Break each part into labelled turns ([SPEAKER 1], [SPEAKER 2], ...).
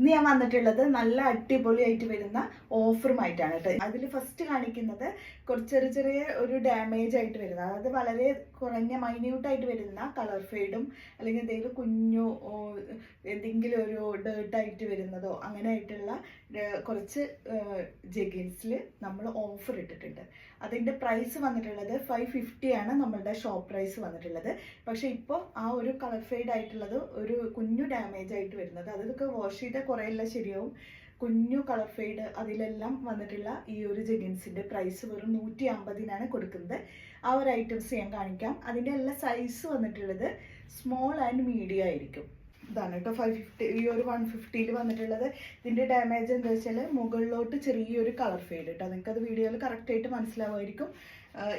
[SPEAKER 1] ഇന്ന് ഞാൻ വന്നിട്ടുള്ളത് നല്ല അടിപൊളിയായിട്ട് വരുന്ന ഓഫറുമായിട്ടാണ് കേട്ടോ. അതിൽ ഫസ്റ്റ് കാണിക്കുന്നത് കുറച്ച് ചെറിയ ചെറിയ ഒരു ഡാമേജ് ആയിട്ട് വരുന്ന അതായത് വളരെ കുറഞ്ഞ മൈന്യൂട്ടായിട്ട് വരുന്ന കളർ ഫെയ്ഡും അല്ലെങ്കിൽ എന്തെങ്കിലും കുഞ്ഞു എന്തെങ്കിലും ഒരു ഡേർട്ടായിട്ട് വരുന്നതോ അങ്ങനെ ആയിട്ടുള്ള കുറച്ച് ജെഗിൻസിൽ നമ്മൾ ഓഫർ ഇട്ടിട്ടുണ്ട്. അതിന്റെ പ്രൈസ് വന്നിട്ടുള്ളത് ഫൈവ് ഫിഫ്റ്റി ആണ് നമ്മളുടെ ഷോപ്പ് പ്രൈസ് വന്നിട്ടുള്ളത്. പക്ഷേ ഇപ്പോൾ ആ ഒരു കളർ ഫെയ്ഡ് ആയിട്ടുള്ളത് ഒരു കുഞ്ഞു ഡാമേജ് ആയിട്ട് വരുന്നത്. അതൊക്കെ വാഷ് ചെയ്താൽ കുറേ എല്ലാം ശരിയാവും. കുഞ്ഞു കളർ ഫെയ്ഡ് അതിലെല്ലാം വന്നിട്ടുള്ള ഈ ഒരു ജെഗിൻസിന്റെ പ്രൈസ് വെറും നൂറ്റി അമ്പതിനാണ് കൊടുക്കുന്നത്. ആ ഒരു ഐറ്റംസ് ഞാൻ കാണിക്കാം. അതിന്റെ എല്ലാ സൈസ് വന്നിട്ടുള്ളത് സ്മോൾ ആൻഡ് മീഡിയം ആയിരിക്കും. ഇതാണ് കേട്ടോ ഫൈവ് ഫിഫ്റ്റി ഈ ഒരു വൺ ഫിഫ്റ്റിയിൽ വന്നിട്ടുള്ളത്. ഇതിന്റെ ഡാമേജ് എന്താ വെച്ചാൽ മുകളിലോട്ട് ചെറിയൊരു കളർ ഫെയ്ഡ് കേട്ടോ. നിങ്ങൾക്ക് അത് വീഡിയോയിൽ കറക്റ്റായിട്ട് മനസ്സിലാവുമായിരിക്കും.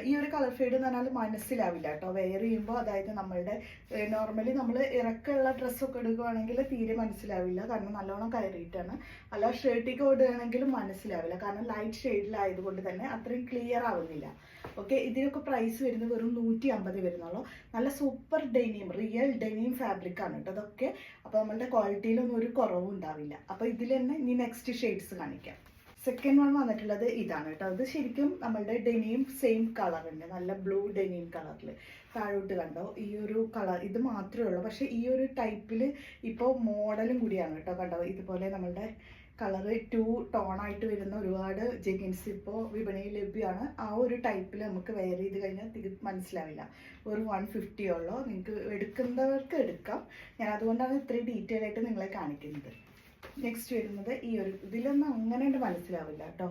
[SPEAKER 1] ഈ ഒരു കളർ ഷെയ്ഡ് എന്ന് പറഞ്ഞാൽ മനസ്സിലാവില്ല കേട്ടോ വെയർ ചെയ്യുമ്പോൾ അതായത് നമ്മളുടെ നോർമലി നമ്മൾ ഇറക്കമുള്ള ഡ്രസ്സൊക്കെ എടുക്കുകയാണെങ്കിൽ തീരെ മനസ്സിലാവില്ല. കാരണം നല്ലോണം കയറിയിട്ടാണ്. അല്ല ഷർട്ടിക്ക് ഓടുകയാണെങ്കിലും മനസ്സിലാവില്ല. കാരണം ലൈറ്റ് ഷെയ്ഡിലായതുകൊണ്ട് തന്നെ അത്രയും ക്ലിയർ ആവുന്നില്ല. ഓക്കെ ഇതിനൊക്കെ പ്രൈസ് വരുന്നത് വെറും നൂറ്റി അമ്പത് വരുന്നുള്ളൂ. നല്ല super denim real denim fabric ആണ് കേട്ടോ അതൊക്കെ. അപ്പോൾ നമ്മളുടെ ക്വാളിറ്റിയിലൊന്നും ഒരു കുറവും ഉണ്ടാവില്ല. അപ്പോൾ ഇതിൽ തന്നെ ഇനി നെക്സ്റ്റ് ഷെയ്ഡ്സ് കാണിക്കാം. സെക്കൻഡ് വൺ വന്നിട്ടുള്ളത് ഇതാണ് കേട്ടോ. അത് ശരിക്കും നമ്മളുടെ ഡെനിയും സെയിം കളർ ഉണ്ട് നല്ല ബ്ലൂ ഡെനിയും കളറിൽ താഴോട്ട് കണ്ടോ? ഈ ഒരു കളർ ഇത് മാത്രമേ ഉള്ളൂ. പക്ഷേ ഈ ഒരു ടൈപ്പിൽ ഇപ്പോൾ മോഡലും കൂടിയാണ് കേട്ടോ കണ്ടോ? ഇതുപോലെ നമ്മളുടെ കളർ ടു ടോണായിട്ട് വരുന്ന ഒരുപാട് ജെഗിൻസ് ഇപ്പോൾ വിപണിയിൽ ലഭ്യമാണ്. ആ ഒരു ടൈപ്പിൽ നമുക്ക് വെയർ ചെയ്ത് കഴിഞ്ഞാൽ തിരി മനസ്സിലാവില്ല. ഒരു വൺ ഫിഫ്റ്റി നിങ്ങൾക്ക് എടുക്കുന്നവർക്ക് എടുക്കാം. ഞാൻ അതുകൊണ്ടാണ് ഇത്രയും ഡീറ്റെയിൽ ആയിട്ട് നിങ്ങളെ കാണിക്കുന്നത്. നെക്സ്റ്റ് വരുന്നത് ഈ ഒരു ഇതിലൊന്നും അങ്ങനെ മനസ്സിലാവില്ല കേട്ടോ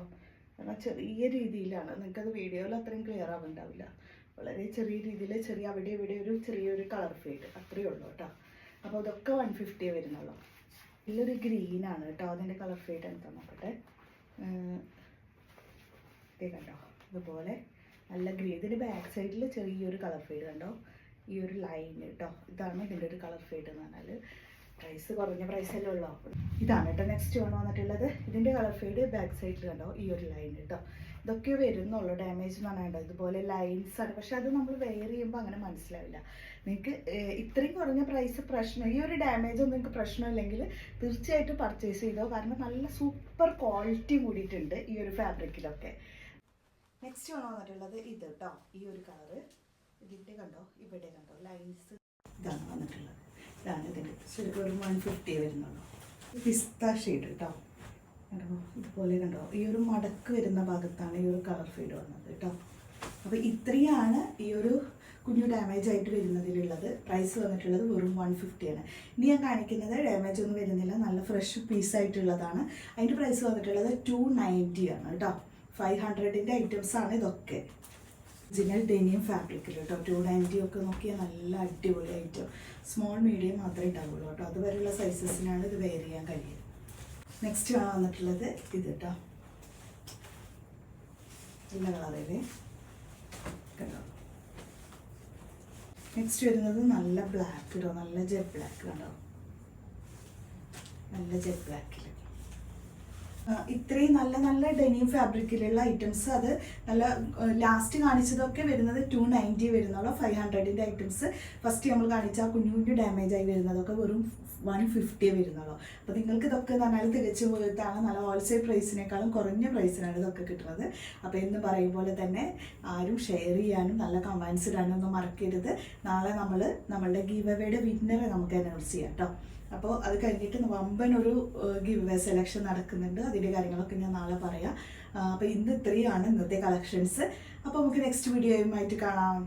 [SPEAKER 1] കാരണം ചെറിയ രീതിയിലാണ്. നിങ്ങൾക്കത് വീഡിയോയിൽ അത്രയും ക്ലിയർ ആവുന്നുണ്ടാവില്ല. വളരെ ചെറിയ രീതിയിൽ ചെറിയ അവിടെ ഇവിടെ ഒരു ചെറിയൊരു കളർ ഫേഡ് അത്രയേ ഉള്ളൂ കേട്ടോ അപ്പോൾ ഇതൊക്കെ വൺ ഫിഫ്റ്റിയേ വരുന്നുള്ളൂ. ഇതിലൊരു ഗ്രീനാണ് കേട്ടോ അതിന്റെ കളർ ഫേഡ് എന്താ നോക്കട്ടെ കേട്ടോ കണ്ടോ? ഇതുപോലെ നല്ല ഗ്രീൻ ഇതിന്റെ ബാക്ക് സൈഡിൽ ചെറിയൊരു കളർ ഫേഡ് കണ്ടോ? ഈ ഒരു ലൈൻ കേട്ടോ ഇതാണ് ഇതിന്റെ ഒരു കളർ ഫേഡ് എന്ന് പറഞ്ഞാൽ പ്രൈസ് കുറഞ്ഞ പ്രൈസ് അല്ലേ ഉള്ളൂ. ഇതാണ് കേട്ടോ നെക്സ്റ്റ് വൺ വന്നിട്ടുള്ളത്. ഇതിന്റെ കളർ ഫെയ്ഡ് ബാക്ക് സൈഡിൽ കണ്ടോ? ഈ ഒരു ലൈൻ കേട്ടോ. ഇതൊക്കെ വരുന്നുള്ളൂ ഡാമേജ് എന്ന് പറഞ്ഞാൽ ഇതുപോലെ ലൈൻസ് ആണ്. പക്ഷെ അത് നമ്മൾ വെയർ ചെയ്യുമ്പോൾ അങ്ങനെ മനസ്സിലാവില്ല. നിങ്ങൾക്ക് ഇത്രയും കുറഞ്ഞ പ്രൈസ് പ്രശ്നം ഈ ഒരു ഡാമേജ് ഒന്നും നിങ്ങൾക്ക് പ്രശ്നമില്ലെങ്കിൽ തീർച്ചയായിട്ടും പർച്ചേസ് ചെയ്തോ? കാരണം നല്ല സൂപ്പർ ക്വാളിറ്റി കൂടിയിട്ടുണ്ട് ഈ ഒരു ഫാബ്രിക്കിലൊക്കെ നെക്സ്റ്റ് വൺ വന്നിട്ടുള്ളത് ഇത് കേട്ടോ. ഈ ഒരു കളറ് ഇതിന്റെ കണ്ടോ? ഇവിടെ കണ്ടോ? ലൈൻസ് ഇതാണ് വന്നിട്ടുള്ളത്. ഒരു വൺ ഫിഫ്റ്റി വരുന്നുള്ളൂ. പിസ്ത ഷെയ്ഡ് കേട്ടോ ഇതുപോലെ കണ്ടോ? ഈ ഒരു മടക്ക് വരുന്ന ഭാഗത്താണ് ഈ ഒരു കളർ ഫീഡ് വന്നത് കേട്ടോ. അപ്പോൾ ഇത്രയാണ് ഈ ഒരു കുഞ്ഞു ഡാമേജ് ആയിട്ട് വരുന്നതിലുള്ളത്. പ്രൈസ് വന്നിട്ടുള്ളത് വെറും വൺ ഫിഫ്റ്റിയാണ് ഇനി ഞാൻ കാണിക്കുന്നത് ഡാമേജ് ഒന്നും വരുന്നില്ല. നല്ല ഫ്രഷ് പീസ് ആയിട്ടുള്ളതാണ്. അതിന്റെ പ്രൈസ് വന്നിട്ടുള്ളത് ടു നയന്റി ആണ് കേട്ടോ. ഫൈവ് ഹൺഡ്രഡിന്റെ ഐറ്റംസ് ആണ് ഇതൊക്കെ. ഒറിജിനൽ ഡെനിയം ഫാബ്രിക്കിൽ കേട്ടോ ടു നയന്റി ഒക്കെ നോക്കിയാൽ നല്ല അടിപൊളി ഐറ്റം സ്മോൾ മീഡിയം മാത്രമേ ഉണ്ടാവുള്ളൂ കേട്ടോ അതുവരെയുള്ള സൈസസിനാണ് ഇത് വെയർ ചെയ്യാൻ കഴിയുക നെക്സ്റ്റ് ആണ് വന്നിട്ടുള്ളത് ഇത് കേട്ടോ നല്ല കണ്ടോ? നെക്സ്റ്റ് വരുന്നത് നല്ല ബ്ലാക്ക് കേട്ടോ നല്ല ജെറ്റ് ബ്ലാക്ക് കണ്ടോ? നല്ല ജെറ്റ് ബ്ലാക്കിൽ ഇത്രയും നല്ല നല്ല ഡെനിം ഫാബ്രിക്കിലുള്ള ഐറ്റംസ് അത് നല്ല ലാസ്റ്റ് കാണിച്ചതൊക്കെ വരുന്നത് ടു നയന്റി വരുന്നുള്ളൂ ഫൈവ് ഹൺഡ്രഡിന്റെ ഐറ്റംസ് ഫസ്റ്റ് നമ്മൾ കാണിച്ച കുഞ്ഞു കുഞ്ഞു ഡാമേജ് ആയി വരുന്നതൊക്കെ വെറും വൺ ഫിഫ്റ്റി വരുന്നുള്ളൂ അപ്പോൾ നിങ്ങൾക്ക് ഇതൊക്കെ എന്ന് പറഞ്ഞാൽ തികച്ചു പോയിട്ടാണ് നല്ല ഹോൾസെയിൽ പ്രൈസിനേക്കാളും കുറഞ്ഞ പ്രൈസിനാണ് ഇതൊക്കെ കിട്ടുന്നത്. അപ്പോൾ എന്ന് പറയും പോലെ തന്നെ ആരും ഷെയർ ചെയ്യാനും നല്ല കമൻസ് ഇടാനും ഒന്നും മറക്കരുത്. നാളെ നമ്മൾ നമ്മളുടെ ഗീവ് അവയുടെ വിന്നറെ നമുക്ക് അനൗൺസ് ചെയ്യാം കേട്ടോ അപ്പോൾ അത് കഴിഞ്ഞിട്ട് വമ്പൻ ഒരു ഗിവ് വേ സെലക്ഷൻ നടക്കുന്നുണ്ട്. അതിന്റെ കാര്യങ്ങളൊക്കെ ഞാൻ നാളെ പറയാം. അപ്പോൾ ഇന്ന് ഇത്രയാണ് ഇന്നത്തെ കളക്ഷൻസ്. അപ്പോൾ നമുക്ക് നെക്സ്റ്റ് വീഡിയോയുമായിട്ട് കാണാം.